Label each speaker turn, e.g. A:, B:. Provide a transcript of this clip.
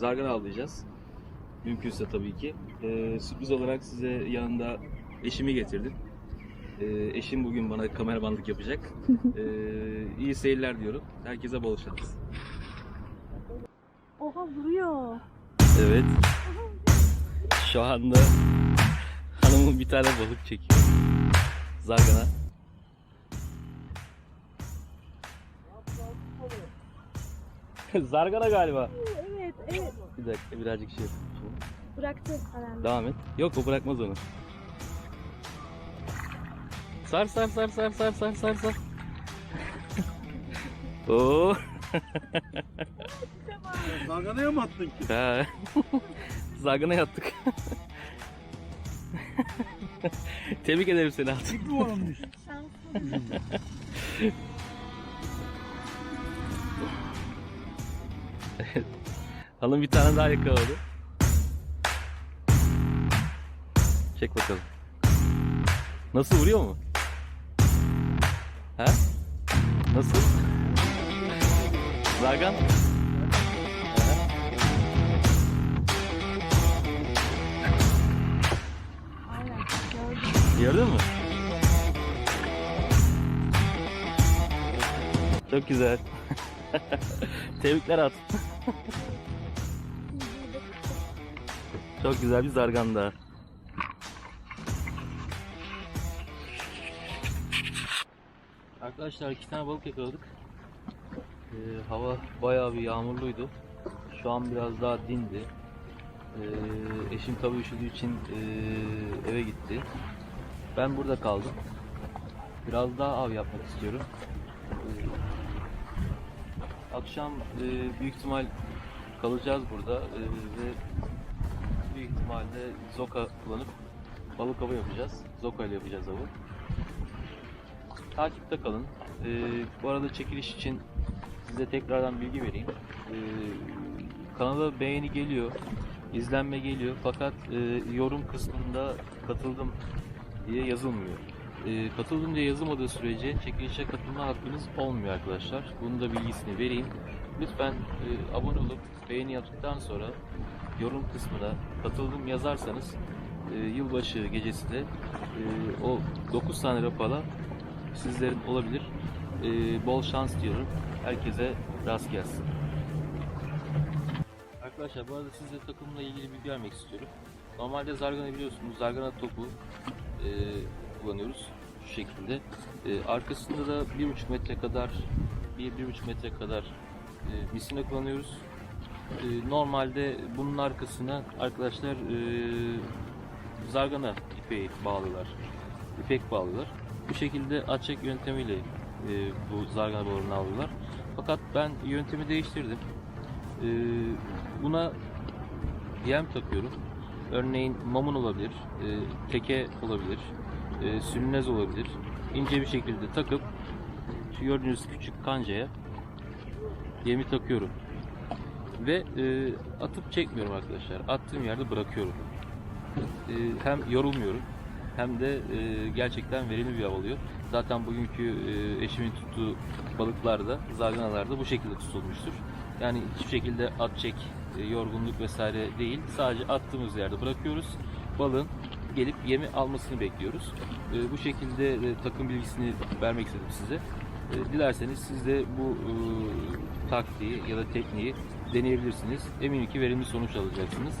A: Zargana avlayacağız. Mümkünse tabii ki. Ee, sürpriz olarak size yanında eşimi getirdim. Ee, eşim bugün bana kameramanlık yapacak. Ee, iyi seyirler diyorum. Herkese bol şans.
B: Oha vuruyor.
A: Evet. Şu anda hanımın bir tane balık çekiyor. Zargana. Zargana galiba. Bir dakika birazcık şey yapayım.
B: Bıraktı herhalde.
A: Devam et. Yok o bırakmaz onu. Sar sar sar sar sar sar sar sar. Oo.
C: Zarganaya mı attın ki?
A: Ha. Zargana yattık. Tebrik ederim seni artık.
C: İlk numaranmış.
B: Şanslı.
A: Hanım bir tane daha yakaladı. Çek bakalım. Nasıl vuruyor mu? Ha? Nasıl?
B: Gördüm.
A: Gördün mü? Çok güzel. Tebrikler at. Çok güzel bir zargan daha. Arkadaşlar iki tane balık yakaladık. Ee, hava bayağı bir yağmurluydu. Şu an biraz daha dindi. Ee, eşim tabii üşüdüğü için ee, eve gitti. Ben burada kaldım. Biraz daha av yapmak istiyorum. Ee, akşam ee, büyük ihtimal kalacağız burada ee, ve büyük ihtimalle zoka kullanıp balık avı yapacağız. Zoka ile yapacağız avı. Takipte kalın. Ee, bu arada çekiliş için size tekrardan bilgi vereyim. Ee, kanala beğeni geliyor, izlenme geliyor fakat e, yorum kısmında katıldım diye yazılmıyor. E, katıldım diye yazılmadığı sürece çekilişe katılma hakkınız olmuyor arkadaşlar. Bunun da bilgisini vereyim. Lütfen e, abone olup beğeni yaptıktan sonra yorum kısmına katıldım yazarsanız e, yılbaşı gecesi de e, o 9 tane rapala sizlerin olabilir. E, bol şans diyorum. Herkese rast gelsin. Arkadaşlar bu arada size takımla ilgili bilgi vermek istiyorum. Normalde zargana biliyorsunuz. Zargana topu e, kullanıyoruz şu şekilde. E, arkasında da 1,5 metre kadar 1-1,5 metre kadar e, misine kullanıyoruz. E, normalde bunun arkasına arkadaşlar e, zargana ipeği bağlılar. İpek bağlılar. Bu şekilde açık yöntemiyle e, bu zargana balığını alıyorlar. Fakat ben yöntemi değiştirdim. E, buna yem takıyorum. Örneğin mamun olabilir, e, teke olabilir, e, sülnez olabilir. İnce bir şekilde takıp gördüğünüz küçük kancaya yemi takıyorum. Ve e, atıp çekmiyorum arkadaşlar. Attığım yerde bırakıyorum. E, hem yorulmuyorum hem de e, gerçekten verimli bir av oluyor. Zaten bugünkü e, eşimin tuttuğu balıklarda, zarganalarda bu şekilde tutulmuştur. Yani hiçbir şekilde at çek, e, yorgunluk vesaire değil. Sadece attığımız yerde bırakıyoruz. Balığın gelip yemi almasını bekliyoruz. E, bu şekilde e, takım bilgisini vermek istedim size. E, dilerseniz siz de bu e, taktiği ya da tekniği deneyebilirsiniz. Eminim ki verimli sonuç alacaksınız.